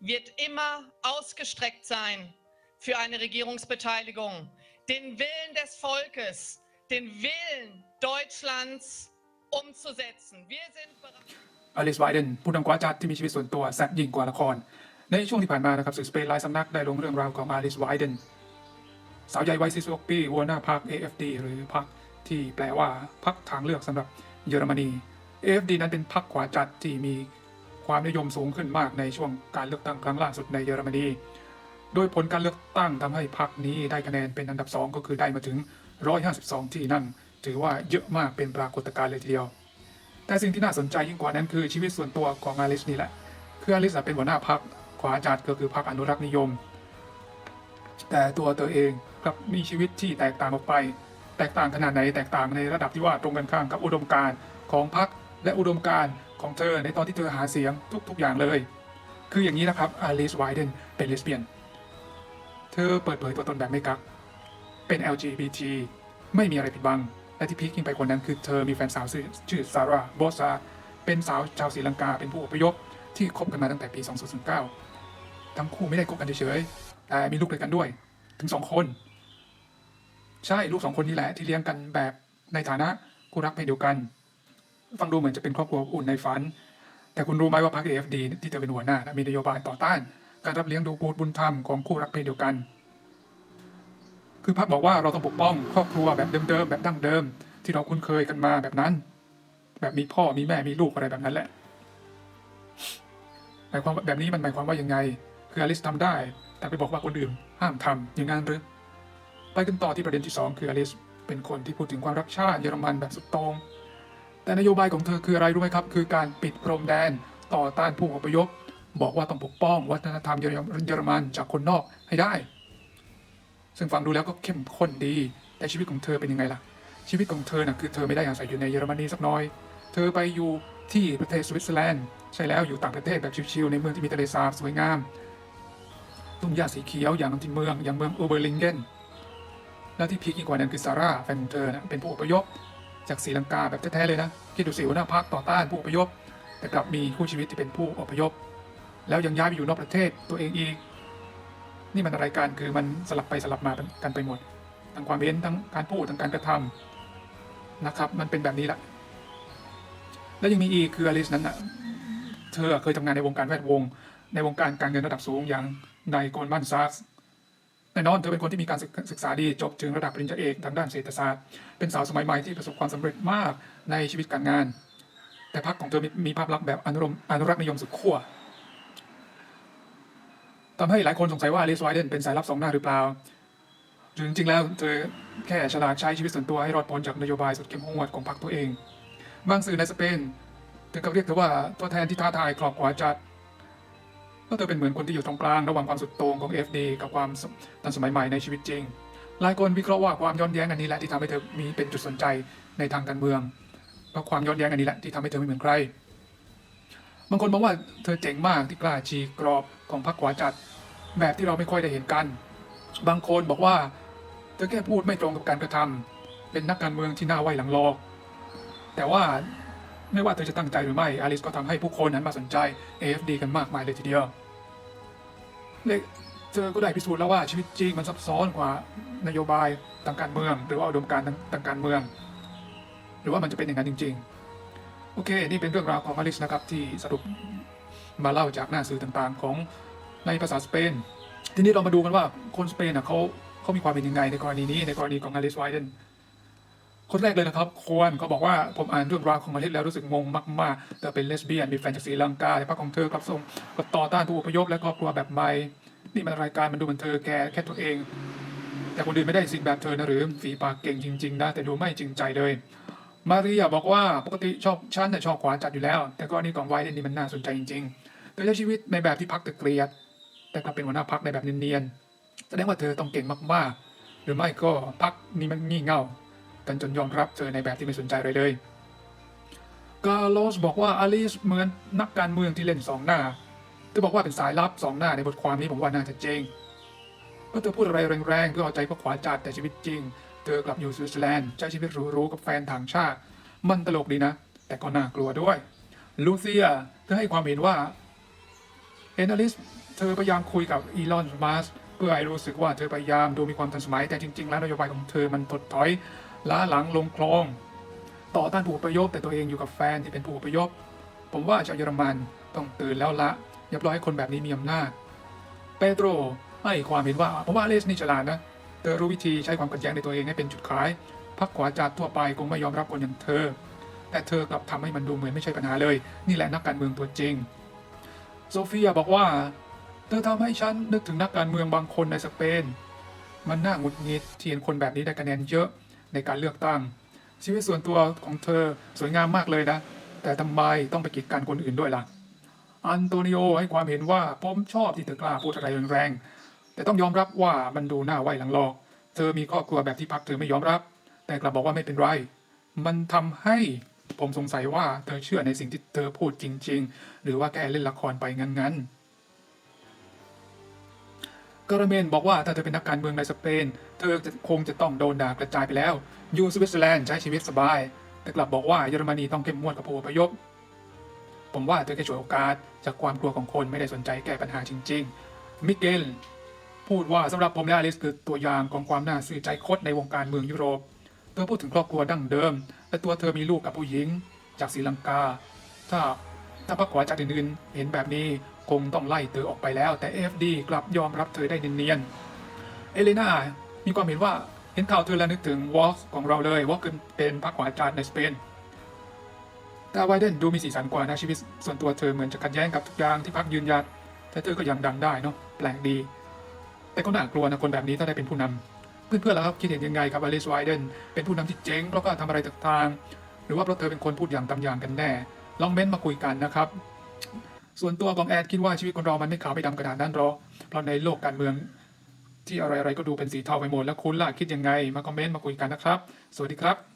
wird immer ausgestreckt sein für eine Regierungsbeteiligung. Den Willen des Volkes, den Willen Deutschlands umzusetzen. Wir sind bereit. อลิสไวเดนผู้นำกวาจัดที่มีชีวิตส่วนตัวแซ่บยิ่งกว่าละคร ในช่วงที่ผ่านมานะครับสื่อสเปนหลายสำนักได้ลงเรื่องราวของอลิสไวเดนสาวใหญ่วัย46ปีหัวหน้าพรรค AFD หรือพรรคที่แปลว่าพรรคทางเลือกสำหรับเยอรมนี AFD นั้นเป็นพรรคขวาจัดที่มี ความนิยมสูงขึ้นมากในช่วงการเลือกตั้งครั้งล่าสุดในเยอรมนี โดยผลการเลือกตั้งทำให้พรรคนี้ได้คะแนนเป็นอันดับสองก็คือได้มาถึง 152 ที่นั่ง ถือว่าเยอะมากเป็นปรากฏการณ์เลยทีเดียว แต่สิ่งที่น่าสนใจยิ่งกว่านั้นคือชีวิตส่วนตัวของอาลิสนี่แหละ คืออลิสเป็นหัวหน้าพรรคขวาจัดก็คือพรรคอนุรักษ์นิยม แต่ตัวเธอเองกลับมีชีวิตที่แตกต่างออกไป แตกต่างขนาดไหนแตกต่างในระดับที่ว่าตรงกันข้ามกับอุดมการณ์ของพรรคและอุดมการณ์ ของเธอในตอนที่เธอหาเสียงทุก ๆ อย่างเลย คืออย่างนี้นะครับอลิสไวเดนเป็นเลสเบี้ยน เธอเปิดเผยตัวตนแบบไม่กัก เป็น LGBT ไม่มีอะไรปิดบัง และที่พีคยิ่งไปกว่านั้นคือเธอมีแฟนสาวชื่อซาร่าโบซาเป็นสาวชาวศรีลังกาเป็นผู้อพยพที่คบกันมาตั้งแต่ปี 2009 ทั้งคู่ไม่ได้คบกันเฉยๆแต่มีลูกด้วยกันด้วย ถึงสองคน ใช่ลูกสองคนนี้แหละที่เลี้ยงกันแบบในฐานะคู่รักเพศเดียวกัน ฟังดูเหมือนจะเป็นครอบครัวอุ่นในฝัน แต่คุณรู้ไหมว่าพรรค AFD ที่เธอเป็นหัวหน้านะมีนโยบายต่อต้าน การรับเลี้ยงดูบุตรบุญธรรมของคู่รักเพศเดียวกัน คือพรรคบอกว่าเราต้องปกป้องครอบครัวแบบเดิมๆแบบดั้งเดิม ที่เราคุ้นเคยกันมาแบบนั้น แบบมีพ่อมีแม่มีลูกอะไรแบบนั้นแหละหมายความแบบนี้มันหมายความว่ายังไง คืออลิสทำได้ แต่ไปบอกว่าคนอื่นห้ามทำอย่างนั้นหรือไปกันต่อที่ประเด็นที่สองคืออลิสเป็นคนที่พูดถึงความรักชาติเยอรมันแบบสุดโต่ง แต่นโยบายของเธอคืออะไรรู้ไหมครับ คือการปิดพรมแดนต่อต้านผู้อพยพ บอกว่าต้องปกป้องวัฒนธรรมเยอรยรมันจากคนนอกให้ได้ ซึ่งฟังดูแล้วก็เข้มข้นดี แต่ชีวิตของเธอเป็นยังไงล่ะ ชีวิตของเธอน่ะคือเธอไม่ได้อาศัยอยู่ในเยอรมนีสักน้อย เธอไปอยู่ที่ประเทศสวิตเซอร์แลนด์ใช่แล้วอยู่ต่างประเทศแบบชิลๆในเมืองที่มีทะเลสาบสวยงามทุ่งหญ้าสีเขียวอย่างที่เมืองอย่างเมืองอูเบอร์ลิงเกนและที่พีคยิ่งกว่านั้นคือซาร่าแฟนของเธอนะเป็นผู้อพยพ จากศรีลังกาแบบแท้ๆเลยนะคิดดูสิหัวหน้าพรรคต่อต้านผู้อพยพ แต่กลับมีคู่ชีวิตที่เป็นผู้อพยพ แล้วยังย้ายไปอยู่นอกประเทศตัวเองอีก นี่มันอะไรกันคือมันสลับไปสลับมากันไปหมด ทั้งความเห็นทั้งการพูดทั้งการกระทำนะครับ มันเป็นแบบนี้แหละแล้วยังมีอีกคืออลิสนั้นอะเธอเคยทำงานในวงการแวดวง ในวงการการเงินระดับสูงอย่างในโกลมันซัส น่นอนเธอเป็นคนที่มีการศึกษาดีจบถึงระดับปริญญาเอกทางด้านเศรษฐศาสตร์ เป็นสาวสมัยใหม่ที่ประสบความสำเร็จมากในชีวิตการงาน แต่พรรคของเธอมีมีภาพลักษณ์แบบอนุรมอนุรักษ์นิยมสุดขั้วทำให้หลายคนสงสัยว่าลิสไวเดนเป็นสายลับสองหน้าหรือเปล่าหรือจริงๆแล้วเธอแค่ฉลาดใช้ชีวิตส่วนตัวให้รอดพ้นจากนโยบายสุดเข้มงวดของพรรคตัวเอง บางสื่อในสเปนถึงกับเรียกเธอว่าตัวแทนที่ท้าทายครอบขวาจัด ก็เธอเป็นเหมือนคนที่อยู่ตรงกลางระหว่างความสุดโต่งของ FD กับความทันสมัยใหม่ในชีวิตจริง หลายคนวิเคราะห์ว่าความย้อนแย้งอันนี้แหละที่ทำให้เธอมีเป็นจุดสนใจในทางการเมือง เพราะความย้อนแย้งอันนี้แหละที่ทำให้เธอไม่เหมือนใคร บางคนมองว่าเธอเจ๋งมากที่กล้าฉีกกรอบของพรรคขวาจัด แบบที่เราไม่ค่อยได้เห็นกัน บางคนบอกว่าเธอแค่พูดไม่ตรงกับการกระทำเป็นนักการเมืองที่น่าไว้หลังรอแต่ว่า ไม่ว่าเธอจะตั้งใจหรือไม่อลิสก็ทำให้ผู้คนนั้นมาสนใจ AFD กันมากมายเลยทีเดียวเลเธอก็ได้พิสูจน์แล้วว่าชีวิตจริงมันซับซ้อนกว่านโยบายทางการเมือง หรือว่าอุดมการณ์ทางทางการเมือง หรือว่ามันจะเป็นอย่างนั้นจริง ๆ โอเค นี่เป็นเรื่องราวของอลิสนะครับที่สรุปมาเล่าจากหน้าสื่อต่างๆ ของในภาษาสเปน ทีนี้เรามาดูกันว่าคนสเปนเขาเขามีความเป็นยังไงในกรณีนี้ในกรณีของอลิสไวเดน คนแรกเลยนะครับควรเขาบอกว่าผมอ่านเรื่องราวของอลิสแล้วรู้สึกงงมากๆเธอเป็นเลสเบี้ยนมีแฟนจากศรีลังกาแต่พรรคของเธอกลับส่งกลับต่อต้านผู้อพยพและครอบครัวแบบใหม่นี่มันรายการมันดูเหมือนเธอแค่แค่ตัวเอง แต่คนอื่นไม่ได้สิ่งแบบเธอนะหรือฝีปากเก่งจริงๆนะแต่ดูไม่จริงใจเลย มาเรียบอกว่าปกติชอบฉันน่ชอบขวาจัดอยู่แล้ว แต่กรณีของไวเนนี่มันน่าสนใจจริงๆเธอใช้ชีวิตในแบบที่พักตะเกลียด แต่กลับเป็นหัวหน้าพักในแบบเนียนๆแสดงว่าเธอต้องเก่งมากๆ หรือไม่ก็พักนี่มันงี่เง่า กันจนยอมรับเธอในแบบที่ไม่สนใจอะไรเลยกาโลสบอกว่าอลิสเหมือนนักการเมืองที่เล่นสองหน้าเธอบอกว่าเป็นสายลับสองหน้าในบทความนี้ผมว่าน่าจะเจงเพราะเธอพูดอะไรแรงๆเพื่อเอาใจพวกขวาจัดแต่ชีวิตจริง เธอกลับอยู่สวิตเซอร์แลนด์ใช้ชีวิตหรูๆกับแฟนต่างชาติ มันตลกดีนะ แต่ก็น่ากลัวด้วย ลูเซียเธอให้ความเห็นว่าเห็นอลิสเธอพยายามคุยกับอีลอนมัสเพื่อให้รู้สึกว่าเธอพยายามดูมีความทันสมัยแต่จริง ๆ แล้วนโยบายของเธอมันถดถอย ล้าหลังลงคลอง ต่อต้านผู้อพยพแต่ตัวเองอยู่กับแฟนที่เป็นผู้อพยพผมว่าชาวเยอรมันต้องตื่นแล้วละอย่าปล่อยให้คนแบบนี้มีอำนาจเปโตรให้ความเห็นว่าผมว่าอลิสนี่ฉลาดนะเธอรู้วิธีใช้ความขัดแย้งในตัวเองให้เป็นจุดขายพรรคขวาจัดทั่วไปคงไม่ยอมรับคนอย่างเธอ แต่เธอกลับทำให้มันดูเหมือนไม่ใช่ปัญหาเลย นี่แหละนักการเมืองตัวจริง โซเฟียบอกว่า เธอทำให้ฉันนึกถึงนักการเมืองบางคนในสเปน มันน่าหงุดหงิดที่เห็นคนแบบนี้ได้คะแนนเยอะ ในการเลือกตั้ง ชีวิตส่วนตัวของเธอสวยงามมากเลยนะ แต่ทำไมต้องไปกีดกันคนอื่นด้วยล่ะ อันโตนิโอให้ความเห็นว่าผมชอบที่เธอกล้าพูดอะไรแรงๆแต่ต้องยอมรับว่ามันดูน่าไหวหลังหลอก เธอมีครอบครัวแบบที่พักเธอไม่ยอมรับ แต่กลับบอกว่าไม่เป็นไร มันทำให้ผมสงสัยว่าเธอเชื่อในสิ่งที่เธอพูดจริง ๆ หรือว่าแกเล่นละครไปงั้นๆ กระเมนบอกว่าถ้าเธอเป็นนักการเมืองในสเปน เธอจะคงจะต้องโดนด่ากระจายไปแล้ว อยู่สวิตเซอร์แลนด์ใช้ชีวิตสบาย แต่กลับบอกว่าเยอรมนีต้องเข้มงวดกับผู้อพยพ ผมว่าเธอแค่ฉวยโอกาส จากความกลัวของคนไม่ได้สนใจแก้ปัญหาจริง ๆ มิเกลพูดว่าสำหรับผมและอลิสคือตัวอย่างของความน่าซื่อใจคดในวงการเมืองยุโรป เธอพูดถึงครอบครัวดั้งเดิม และตัวเธอมีลูกกับผู้หญิง จากศรีลังกา ถ้า ถ้าพรรคขวาจากอื่นๆ เห็นแบบนี้คงต้องไล่เธอออกไปแล้ว แต่ AFD กลับยอมรับเธอได้เนียนๆ เอเลนามีความเห็นว่าเห็นข่าวเธอแล้วนึกถึงวอลส์ของเราเลยวอลคือเป็นพรรคขวาจารในสเปนแต่ไวเดนดูมีสีสันกว่านะชีวิตส่วนตัวเธอเหมือนจะขัดแย้งกับทุกอย่างที่พรรคยืนยัดแต่เธอก็ยังดังได้เนาะแปลกดี แต่ก็น่ากลัวนะคนแบบนี้ถ้าได้เป็นผู้นำเพื่อนๆล่ะครับคิดเห็นยังไงครับอลิสไวเดนเป็นผู้นำที่เจ๋งเพราะก็ทำอะไรต่างๆหรือว่าเพราะเธอเป็นคนพูดอย่างตำอย่างกันแน่ ลองเม้นต์มาคุยกันนะครับ ส่วนตัวของแอดคิดว่าชีวิตคนเรามันไม่ขาวไม่ดำกระดานด้านหรอกเพราะในโลกการเมืองที่อะไรๆก็ดูเป็นสีเทาไปหมดแล้วคุณล่ะคิดยังไง มาคอมเมนต์มาคุยกันนะครับ สวัสดีครับ